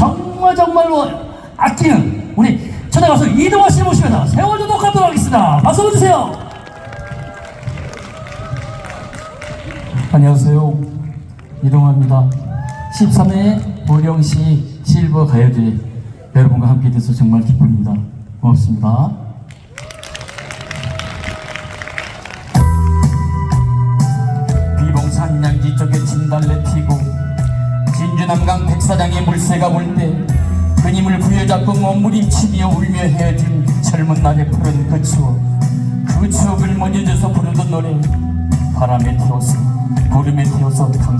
정말 정말로 아끼는 우리 초대 가수 이동화 씨를 모시면서 세월도 녹화하도록 하겠습니다. 박수 보주세요. 안녕하세요. 이동화입니다. 13회 보령시 실버 가요제 여러분과 함께 돼서 정말 기쁩니다. 고맙습니다. 비봉산 양지 쪽에 진달래 피고 진주 남강 백사장의 물새가 볼 때 그님을 부여잡고 몸부림치며 울며 헤어진 젊은 날의 푸른 그 추억. 그 추억을 먼저져서 부르던 노래 바람에 태워서 구름에 태워서 당